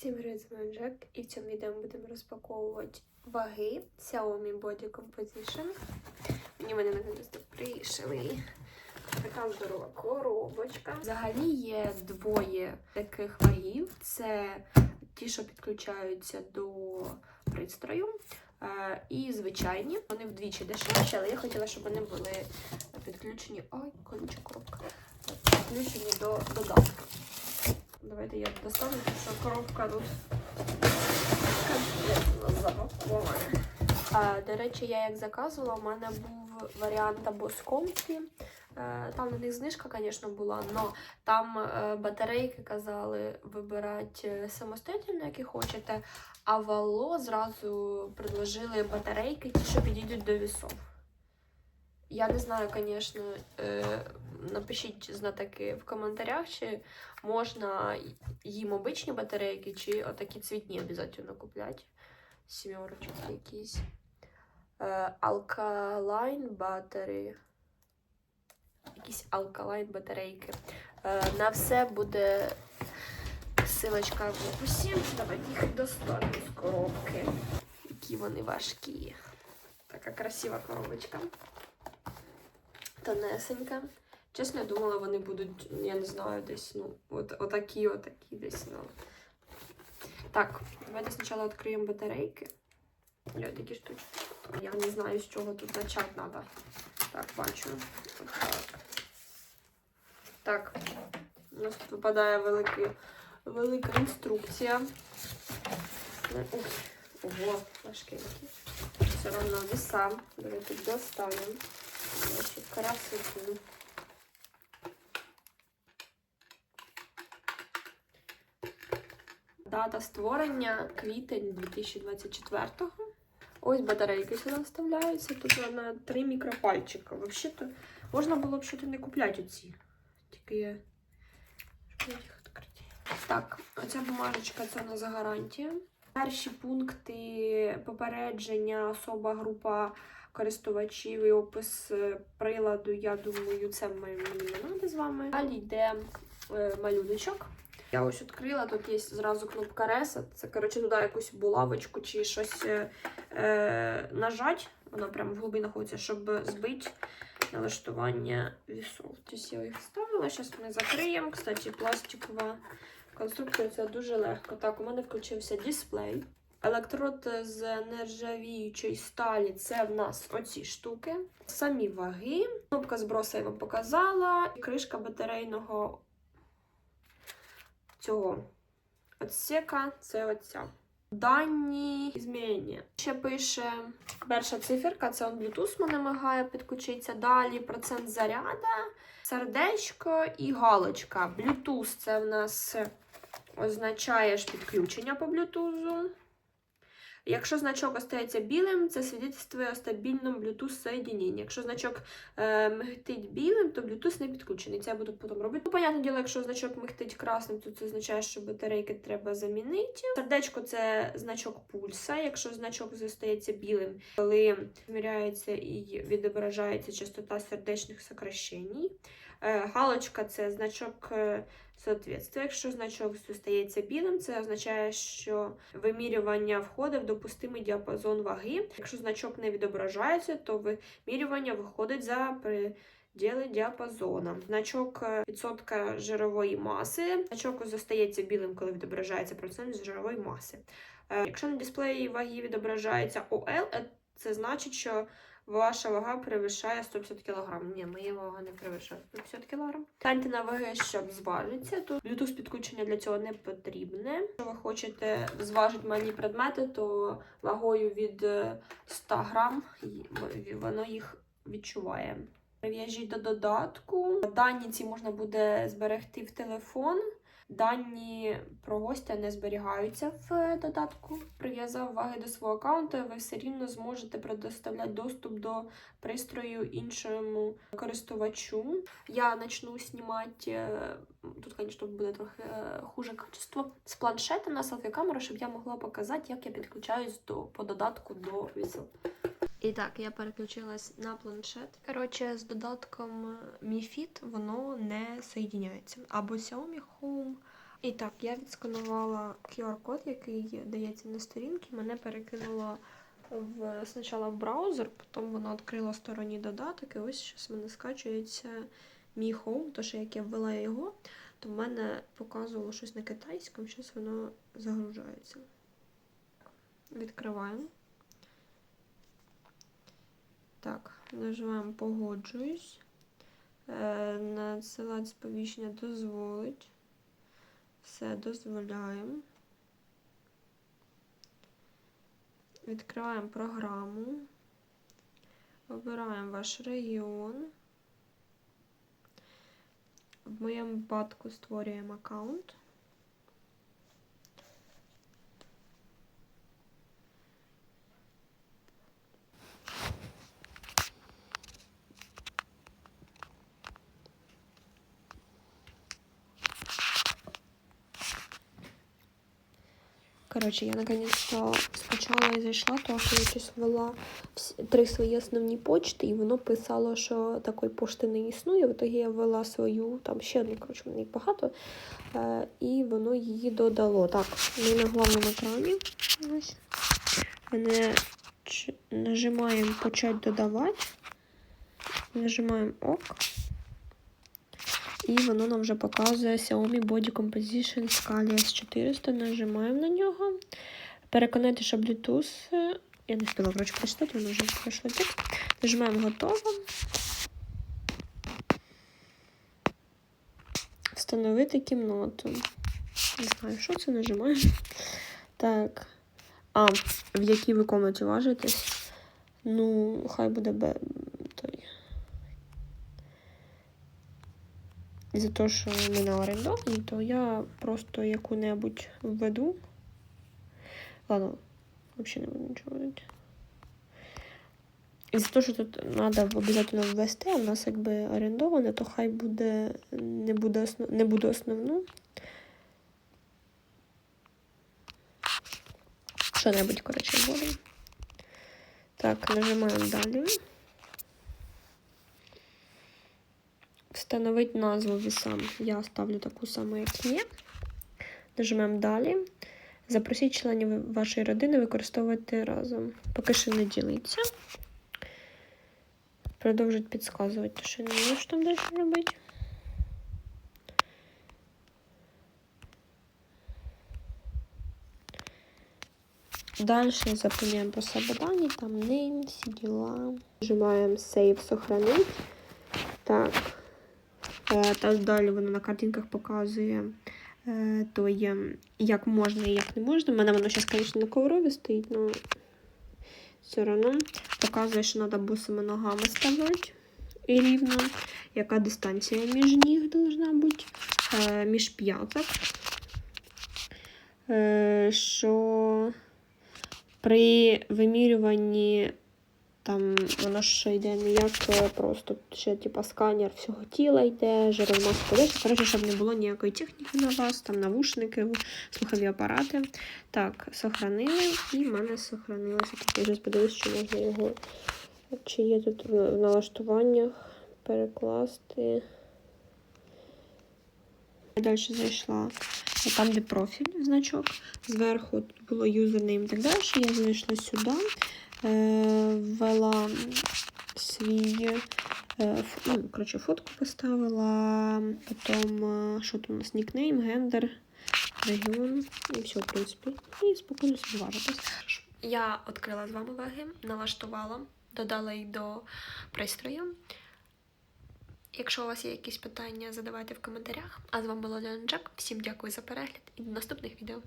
Всім привіт, з вами Джек, і в цьому відео ми будемо розпаковувати ваги Xiaomi Body Composition. Мені вони наконець-то прийшли. Така здорова коробочка. Взагалі є двоє таких вагів. Це ті, що підключаються до пристрою. е, І звичайні, вони вдвічі дешевші, але я хотіла, щоб вони були підключені. Ой, колюча коробка. Підключені до додатку. Давайте я достану, тому що коробка тут запакована. А, до речі, я як заказувала, у мене був варіант або з комфі. Е, Там на них знижка, звісно, була, але там е, батарейки казали вибирати е, самостоятельно, які хочете, а вало зразу предложили батарейки, ті, що підійдуть до вісов. Я не знаю, звісно, напишіть знатоки в коментарях, чи можна їм обичні батарейки, чи отакі цвітні обов'язково купляти. Сімерочок якісь. Е, Alkaline battery. Якісь alkaline батарейки. Е, на все буде силочка в описі. Давайте їх достану з коробки. Які вони важкі. Така красива коробочка. Тонесенька. Чесно, я думала, вони будуть, я не знаю, десь, ну, от, отакі, отакі десь, ну. Так, давайте спочатку відкриємо батарейки. Я такі штучки. Я не знаю, з чого тут почати треба. Так, бачу. Отак. Так, у нас тут випадає великий, велика інструкція. Ух, ого, важкенький. Все одно віса. Давайте достанемо. Красоту. Дата створення квітень 2024-го. Ось батарейки сюди вставляються. Тут вона 3 мікропальчика. Взагалі-то можна було б щось не купляти оці. Тільки я. Їх відкрити. Так, оця бумажечка це на за гарантію. Перші пункти попередження, особа, група користувачів і опис е, приладу, я думаю, це мені не треба з вами. Далі йде е, малюночок. Я ось відкрила, тут є зразу кнопка Reset. Це, коротше, туди якусь булавочку чи щось е, е, нажать. Вона прямо в глибі знаходиться, щоб збити налаштування вісов. Тобто я їх вставила, зараз ми закриємо. Кстати, пластикова конструкція це дуже легко. Так, у мене включився дисплей. Електрод з нержавіючої сталі це в нас оці штуки. Самі ваги. Кнопка зброса я вам показала. Кришка батарейного цього отсека це оця. Дані змінення. Ще пише перша циферка, це он Bluetooth мене мигає, підключиться. Далі процент заряда, сердечко і галочка. Bluetooth це в нас означає ж підключення по Bluetooth. Якщо значок остається білим, це свідчує о стабільному Bluetooth соєдиненні. Якщо значок е, мигтить білим, то Bluetooth не підключений. Це я буду потім робити. Ну, понятне діло, якщо значок мигтить красним, то це означає, що батарейки треба замінити. Сердечко це значок пульса. Якщо значок зостається білим, коли зміряється і відображається частота сердечних сокращень. Е, галочка це значок е, соответствия. Якщо значок зостається білим, це означає, що вимірювання входить в допустимий діапазон ваги. Якщо значок не відображається, то вимірювання виходить за пределы діапазону. Значок е, відсотка жирової маси. Значок зостається білим, коли відображається процент жирової маси. Якщо на дисплеї ваги відображається ОЛ, це значить, що Ваша вага перевищає 150 кг. Ні, моя вага не перевищає 150 кг. Станьте на ваги, щоб зважитися. Тут Bluetooth підключення для цього не потрібне. Якщо ви хочете зважити малі предмети, то вагою від е, 100 грам і воно їх відчуває. Прив'яжіть до додатку. Дані ці можна буде зберегти в телефон. Дані про гостя не зберігаються в додатку. Прив'язав ваги до свого аккаунту, ви все рівно зможете предоставляти доступ до пристрою іншому користувачу. Я почну знімати, е, тут, звісно, буде трохи е, хуже качество, з планшета на селфі-камеру, щоб я могла показати, як я підключаюсь до, по додатку до Visual. І так, я переключилась на планшет. Коротше, з додатком Mi Fit воно не соєдиняється. Або Xiaomi Home, І так, я відсканувала QR-код, який дається на сторінки. Мене перекинуло в спочатку в браузер, потім воно відкрило сторонній додаток, і ось зараз мене скачується мій хоум, то що як я ввела його, то в мене показувало щось на китайському, зараз воно загружається. Відкриваємо. Так, нажимаємо погоджуюсь. Е, Надсилати сповіщення дозволить. Все дозволяємо. Відкриваємо програму. Обираємо ваш регіон. В моєму випадку створюємо аккаунт. Коротше, я наконец-то скачала і зайшла, тому що я щось ввела три свої основні почти, і воно писало, що такої пошти не існує. В я ввела свою, там ще одну, коротше, мене їх багато, е, і воно її додало. Так, ми на головному екрані. Мене нажимаємо почать додавати. Нажимаємо ок. І воно нам вже показує Xiaomi Body Composition Scalia S400. Нажимаємо на нього. Переконати, що Bluetooth. е, Я не встигла, коротше, прочитати, воно вже пройшло текст. Нажимаємо готово. Встановити кімнату. Не знаю, що це нажимаємо. Так. А, в якій ви комнаті важитесь? Ну, хай буде Б. Той. І за те, що ми на орендовані, то я просто яку-небудь введу. Ладно, взагалі не буду нічого вводити. І за те, що тут треба обов'язково ввести, а в нас якби орендоване, то хай буде не буде, основ... не буде основну. Що-небудь, коротше, вводимо. Так, нажимаємо далі. Встановити назву вісам. Я ставлю таку саму, як є. Нажимаємо далі. Запросіть членів вашої родини використовувати разом. Поки що не ділиться. Продовжують підказувати, що не що там далі робити. Дальше заполняем по себе дані, там name, всі діла. Нажимаємо Save, сохранить. Так. Е, Та далі воно на картинках показує е, то є, як можна і як не можна. У мене воно зараз, звісно, на коврові стоїть, але все одно показує, що треба босими ногами ставати і рівно. Яка дистанція між ніг должна бути, е, між п'яток. Що при вимірюванні там воно ж йде не як е, просто ще типа сканер всього тіла йде, жиромас подачі. Коротше, щоб не було ніякої техніки на вас, там навушники, слухові апарати. Так, сохранили, і в мене сохранилося. Тут я зараз подивлюсь, чи можна його. Чи є тут в налаштуваннях перекласти. Я далі зайшла там, де профіль значок. Зверху тут було юзернейм і так далі. Я зайшла сюди, ввела свій е, ну, коротше, фотку поставила, потім, е, що тут у нас нікнейм, гендер, регіон, і все, в принципі. І спокійно собі. Я відкрила з вами ваги, налаштувала, додала їх до пристрою. Якщо у вас є якісь питання, задавайте в коментарях. А з вами була Леон Джек. Всім дякую за перегляд і до наступних відео.